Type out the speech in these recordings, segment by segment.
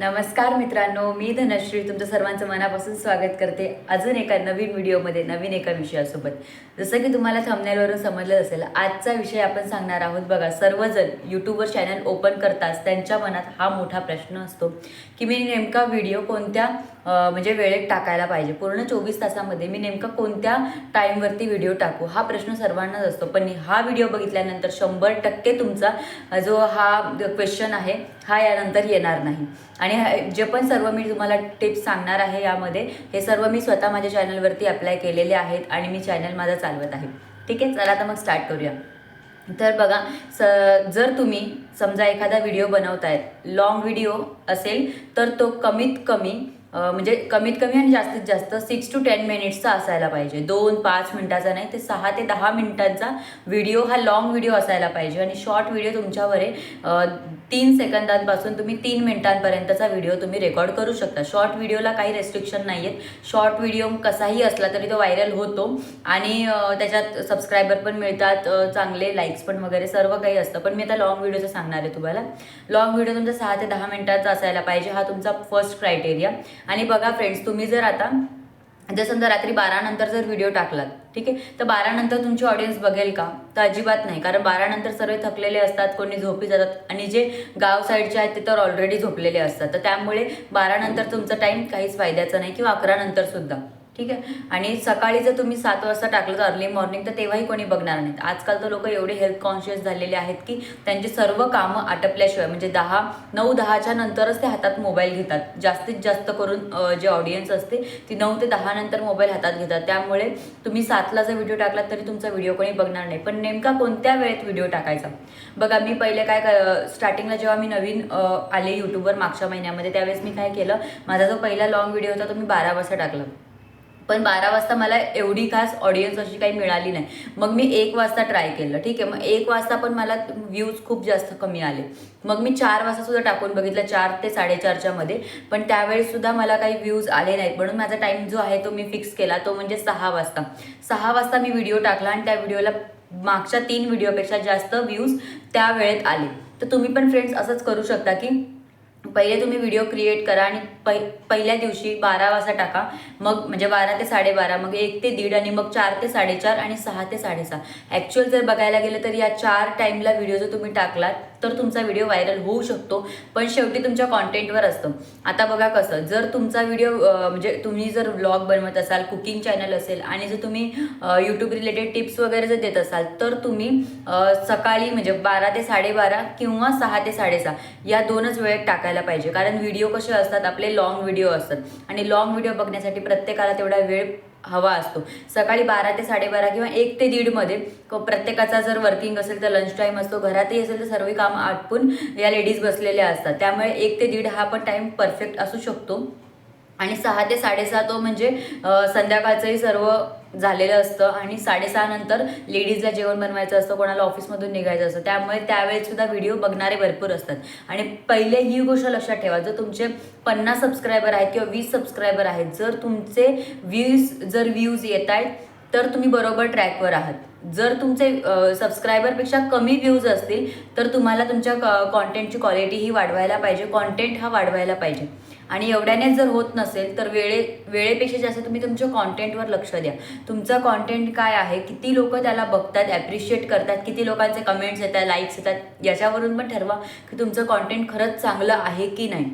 नमस्कार मित्रांनो मी धनश्री. तुमचं सर्वांचं मनापासून स्वागत करते. अजून एका नवीन व्हिडिओमध्ये नवीन एका विषयासोबत. जसं की तुम्हाला थंबनेलवरून समजलं असेल आजचा विषय आपण सांगणार आहोत बघा सर्वजण यूट्यूबवर चॅनल ओपन करताच त्यांच्या मनात हा मोठा प्रश्न असतो की मी नेमका व्हिडिओ कोणत्या म्हणजे वेळेत टाकायला पाहिजे? पूर्ण चोवीस तासामध्ये मी नेमका कोणत्या टाईमवरती व्हिडिओ टाकू? हा प्रश्न सर्वांनाच असतो. पण हा व्हिडिओ बघितल्यानंतर शंभर टक्के तुमचा जो हा क्वेश्चन आहे हा यानंतर येणार नाही. आणि आणि जे पण सर्व मी तुम्हाला टिप्स सांगणार आहे यामध्ये हे सर्व मी स्वतः माझ्या चॅनलवरती अप्लाय केलेले आहेत आणि मी चॅनल माझा चालवत आहे. ठीक आहे? चला आता मग स्टार्ट करूया. तर बघा स जर तुम्ही समजा एखादा व्हिडिओ बनवतायत लाँग व्हिडिओ असेल तर तो कमीत कमी म्हणजे कमीत कमी आणि जास्तीत जास्त सिक्स टू टेन मिनिट्सचा असायला पाहिजे. दोन पाच मिनिटाचा नाही ते सहा ते दहा मिनिटांचा व्हिडिओ हा लॉंग व्हिडिओ असायला पाहिजे. आणि शॉर्ट व्हिडिओ तुमच्यावर आहे. तीन सेकंदांपासून तुम्ही तीन मिनिटांपर्यंतचा व्हिडिओ तुम्ही रेकॉर्ड करू शकता. शॉर्ट व्हिडिओला काही रेस्ट्रिक्शन नाही आहेत शॉर्ट व्हिडिओ कसाही असला तरी तो व्हायरल होतो. आणि त्याच्यात सबस्क्रायबर पण मिळतात. चांगले लाईक्स पण वगैरे सर्व काही असतं. पण मी आता लॉंग व्हिडिओचं सांगणार आहे तुम्हाला. लॉंग व्हिडिओ तुमचा सहा ते दहा मिनिटाचा असायला पाहिजे. हा तुमचा फर्स्ट क्रायटेरिया आणि बघा फ्रेंड्स तुम्ही जर आता जर समजा रात्री बारानंतर जर व्हिडिओ टाकलात ठीक आहे? तर बारानंतर तुमची ऑडियन्स बघेल का? तर अजिबात नाही कारण बारानंतर सर्व थकलेले असतात कोणी झोपी जातात आणि जे गाव साईडचे आहेत ते तर ऑलरेडी झोपलेले असतात. तर त्यामुळे बारानंतर तुमचं तुमचा टाईम काहीच फायद्याचा नाही किंवा अकरानंतरसुद्धा सुद्धा. ठीक आहे? आणि सकाळी जर तुम्ही सात वाजता टाकलं तर अर्ली मॉर्निंग तर तेव्हाही कोणी बघणार नाहीत. आजकाल तर लोक एवढे हेल्थ कॉन्शियस झालेले आहेत की त्यांची सर्व कामं आटपल्याशिवाय म्हणजे दहा नऊ दहाच्या नंतरच ते हातात मोबाईल घेतात. जास्तीत जास्त करून जे ऑडियन्स असते ती नऊ ते दहा नंतर मोबाईल हातात घेतात. त्यामुळे तुम्ही सातला जर व्हिडिओ टाकलात तरी तुमचा व्हिडिओ कोणी बघणार नाही. पण नेमका कोणत्या वेळेत व्हिडिओ टाकायचा? बघा मी पहिले काय स्टार्टिंगला जेव्हा मी नवीन आले यूट्यूबवर मागच्या महिन्यामध्ये त्यावेळेस मी काय केलं? माझा जो पहिला लॉंग व्हिडिओ होता तो मी बारा वाजता टाकला. पण बारा वाजता मला एवढी खास ऑडियन्स अशी काही मिळाली नाही. मग मी एक वाजता ट्राय केलं ठीक आहे? मग एक वाजता पण मला व्ह्यूज खूप जास्त कमी आले. मग मी चार वाजता सुद्धा टाकून बघितलं चार ते साडेचारच्या मध्ये. पण त्यावेळेस सुद्धा मला काही व्ह्यूज आले नाहीत. म्हणून माझा टाईम जो आहे तो मी फिक्स केला तो म्हणजे सहा वाजता. सहा वाजता मी व्हिडिओ टाकला आणि त्या व्हिडिओला मागच्या तीन व्हिडिओपेक्षा जास्त व्ह्यूज त्या वेळेत आले. तर तुम्ही पण फ्रेंड्स असंच करू शकता की पहिले तुम्ही व्हिडिओ क्रिएट करा आणि पै पहिल्या दिवशी बारा वाजता टाका. मग म्हणजे बारा ते साडेबारा मग एक ते दीड आणि मग चार ते साडेचार आणि सहा ते साडेसहा. ॲक्च्युअल जर बघायला गेलं तर या चार टाईमला व्हिडिओ जर तुम्ही टाकलात तर तुमचा व्हिडिओ व्हायरल होऊ शकतो पण शेवटी तुमच्या कॉन्टेंटवर असतं. आता बघा कसं जर तुमचा व्हिडिओ म्हणजे तुम्ही जर व्लॉग बनवत असाल कुकिंग चॅनल असेल आणि जर तुम्ही यूट्यूब रिलेटेड टिप्स वगैरे जर देत असाल तर तुम्ही सकाळी म्हणजे बारा ते साडेबारा किंवा सहा ते साडेसहा या दोनच वेळेत टाकायला पाहिजे. कारण व्हिडिओ कसे असतात आपले लॉंग व्हिडिओ असतात. आणि लॉंग व्हिडिओ बघण्यासाठी प्रत्येकाला तेवढा वेळ हवा असतो. सकाळी बारा ते साडेबारा किंवा एक ते दीडमध्ये प्रत्येकाचा जर वर्किंग असेल तर लंच टाईम असतो घरातही असेल तर सर्व काम आटपून या लेडीज बसलेल्या असतात. त्यामुळे एक ते दीड हा पण टाईम परफेक्ट असू शकतो. आणि सहा ते साडेसहा तो म्हणजे संध्याकाळचंही सर्व झालेलं असतं आणि साडेसहानंतर लेडीजला जेवण बनवायचं असतं कोणाला ऑफिसमधून निघायचं असतं. त्यामुळे त्यावेळेसुद्धा व्हिडिओ बघणारे भरपूर असतात. आणि पहिले ही गोष्ट लक्षात ठेवा जर तुमचे पन्नास सबस्क्रायबर आहेत किंवा वीस सबस्क्रायबर आहेत जर तुमचे व्ह्यूज जर व्ह्यूज येत आहेत तर तुम्ही बरोबर ट्रॅकवर आहात. जर तुमचे सबस्क्रायबरपेक्षा कमी व्ह्यूज असतील तर तुम्हाला तुमच्या कॉन्टेंटची क्वालिटी ही वाढवायला पाहिजे कॉन्टेंट हा वाढवायला पाहिजे. आणि एवढ्यानेच जर होत नसेल तर वेळे वेळेपेक्षा जास्त तुम्ही तुमच्या कॉन्टेंटवर लक्ष द्या. तुमचा कॉन्टेंट काय आहे? किती लोक त्याला बघतात ॲप्रिशिएट करतात किती लोकांचे कमेंट्स येतात लाईक्स येतात याच्यावरून पण ठरवा की तुमचं कॉन्टेंट खरंच चांगलं आहे की नाही.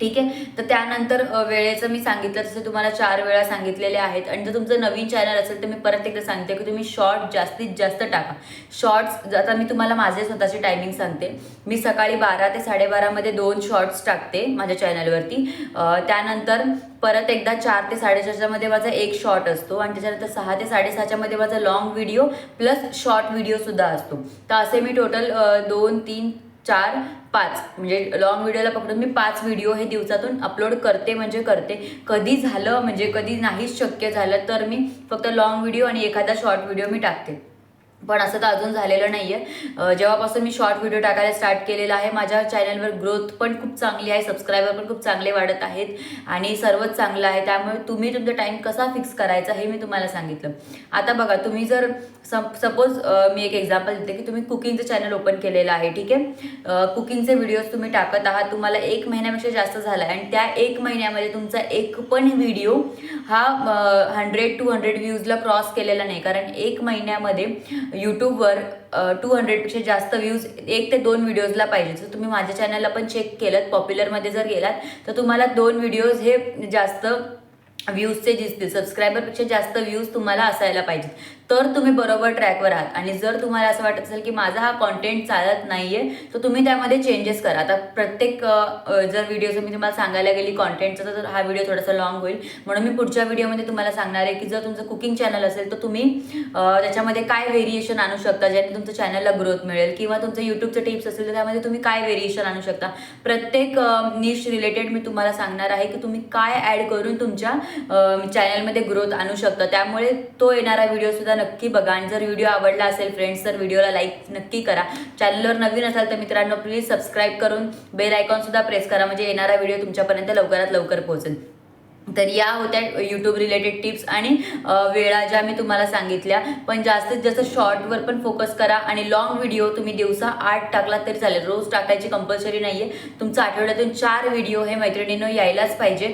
ठीक आहे? तर त्यानंतर वेळेचं मी सांगितलं तसं तुम्हाला चार वेळा सांगितलेले आहेत. आणि जर तुमचं नवीन चॅनल असेल तर मी परत एकदा सांगते की तुम्ही शॉर्ट जास्तीत जास्त टाका. शॉर्ट्स आता मी तुम्हाला माझे स्वतःचे टायमिंग सांगते. मी सकाळी बारा ते साडेबारामध्ये दोन शॉर्ट्स टाकते माझ्या चॅनलवरती त्यानंतर परत एकदा चार ते साडेचारच्यामध्ये माझा एक शॉर्ट असतो. आणि त्याच्यानंतर सहा ते साडेसहाच्यामध्ये माझा लॉंग व्हिडिओ प्लस शॉर्ट व्हिडिओसुद्धा असतो. तर असे मी टोटल दोन तीन चार पाच. म्हणजे लॉंग व्हिडिओला पकडून मी पाच व्हिडिओ हे दिवसातून अपलोड करते म्हणजे करते. कधी झालं म्हणजे कधी नाहीच शक्य झालं तर मी फक्त लॉंग व्हिडिओ आणि एखादा शॉर्ट व्हिडिओ मी टाकते. पण असं तर अजून झालेलं नाही आहे जेव्हापासून मी शॉर्ट व्हिडिओ टाकायला स्टार्ट केलेला आहे माझ्या चॅनलवर ग्रोथ पण खूप चांगली आहे सबस्क्रायबर पण खूप चांगले वाढत आहेत आणि सर्वच चांगलं आहे. त्यामुळे तुम्ही तुमचा टाईम कसा फिक्स करायचा हे मी तुम्हाला सांगितलं. आता बघा तुम्ही जर सपोज मी एक एक्झाम्पल देते की तुम्ही कुकिंगचं चॅनल ओपन केलेलं आहे ठीक आहे? कुकिंगचे व्हिडिओज तुम्ही टाकत आहात तुम्हाला एक महिन्यापेक्षा जास्त झाला आहे आणि त्या एक महिन्यामध्ये तुमचा एक पण व्हिडिओ हा हंड्रेड टू हंड्रेड व्ह्यूजला क्रॉस केलेला नाही. कारण एक महिन्यामध्ये यूट्यूबवर टू हंड्रेडपेक्षा जास्त व्ह्यूज एक ते दोन व्हिडिओजला पाहिजे. जर तुम्ही माझ्या चॅनलला पण चेक केलं पॉप्युलरमध्ये जर गेलात तर तुम्हाला दोन व्हिडिओज हे जास्त व्ह्यूजचे दिसतील. सबस्क्रायबरपेक्षा जास्त व्ह्यूज तुम्हाला असायला पाहिजेत. तर तुम्ही बरोबर ट्रॅकवर आहात. आणि जर तुम्हाला असं वाटत असेल की माझा हा कॉन्टेंट चालत नाही आहे तर तुम्ही त्यामध्ये चेंजेस करा. आता प्रत्येक जर व्हिडिओचं मी तुम्हाला सांगायला गेली कॉन्टेंटचा तर हा व्हिडिओ थोडासा लॉंग होईल. म्हणून मी पुढच्या व्हिडिओमध्ये तुम्हाला सांगणार आहे की जर तुमचं कुकिंग चॅनल असेल तर तुम्ही त्याच्यामध्ये काय व्हेरिएशन आणू शकता ज्याने तुमचं चॅनलला ग्रोथ मिळेल? किंवा तुमचं यूट्यूबचं टिप्स असेल तर त्यामध्ये तुम्ही काय व्हेरिएशन आणू शकता? प्रत्येक निश रिलेटेड मी तुम्हाला सांगणार आहे की तुम्ही काय ॲड करून तुमच्या चॅनलमध्ये ग्रोथ आणू शकता. त्यामुळे तो येणारा व्हिडिओ सुद्धा नक्की बघा. आणि जर व्हिडिओ आवडला असेल फ्रेंड्स तर व्हिडिओला लाईक नक्की करा. चॅनलवर नवीन असाल तर मित्रांनो प्लीज सबस्क्राईब करून बेल आयकॉन सुद्धा प्रेस करा. म्हणजे येणारा व्हिडिओ तुमच्यापर्यंत लवकरात लवकर पोहोचेल. तर या होत्या यूट्यूब रिलेटेड टिप्स आणि वेळा ज्या मी तुम्हाला सांगितल्या. पण जास्तीत जास्त शॉर्टवर पण फोकस करा आणि लॉंग व्हिडिओ तुम्ही दिवसा आठ टाकलात तरी चालेल. रोज टाकायची कंपल्सरी नाही आहे तुमचं आठवड्यातून चार व्हिडिओ हे मैत्रिणीनं यायलाच पाहिजे.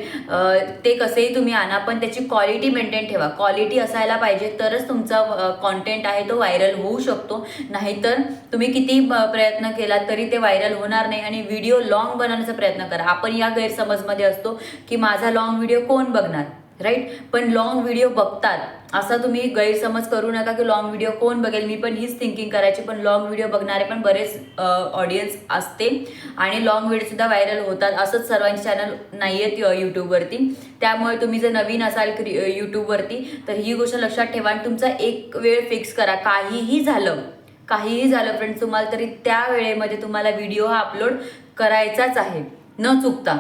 ते कसेही तुम्ही आणा पण त्याची क्वालिटी मेंटेन ठेवा. क्वालिटी असायला पाहिजे तरच तुमचा कॉन्टेंट आहे तो व्हायरल होऊ शकतो. नाहीतर तुम्ही किती प्रयत्न केला तरी ते व्हायरल होणार नाही आणि व्हिडिओ लॉंग बनवण्याचा प्रयत्न करा. आपण या गैरसमजमध्ये असतो की माझा लॉंग व्हिडिओ कोण बघणार राईट पण लॉंग व्हिडिओ बघतात. असा तुम्ही गैरसमज करू नका की लॉंग व्हिडिओ कोण बघेल. मी पण हीच थिंकिंग करायची पण लॉंग व्हिडिओ बघणारे पण बरेच ऑडियन्स असते. आणि लॉंग व्हिडिओ सुद्धा व्हायरल होतात. असंच सर्वांचे चॅनल नाही आहेत यूट्यूबवरती त्यामुळे तुम्ही जर नवीन असाल यूट्यूबवरती तर ही गोष्ट लक्षात ठेवा आणि तुमचा एक वेळ फिक्स करा. काहीही झालं काहीही झालं फ्रेंड्स तुम्हाला तरी त्या वेळेमध्ये तुम्हाला व्हिडिओ हा अपलोड करायचाच आहे. न चुकता.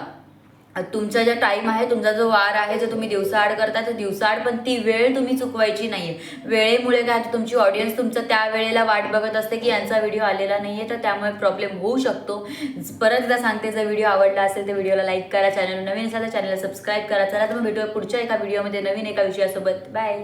तुमचा जो टाईम आहे तुमचा जो वार आहे जो तुम्ही दिवसाआड करता तर दिवसाआड पण ती वेळ तुम्ही चुकवायची नाहीये. वेळेमुळे काय होतं, तुमची ऑडियन्स तुमचं त्या वेळेला वाट बघत असते की यांचा व्हिडिओ आलेला नाही आहे तर त्यामुळे प्रॉब्लेम होऊ शकतो. परत एकदा सांगते जर व्हिडिओ आवडला असेल तर व्हिडिओला लाईक करा चॅनल नवीन असेल तर चॅनलला सबस्क्राईब करा. चला तर मग भेटूया पुढच्या एका व्हिडिओमध्ये नवीन एका विषयासोबत. बाय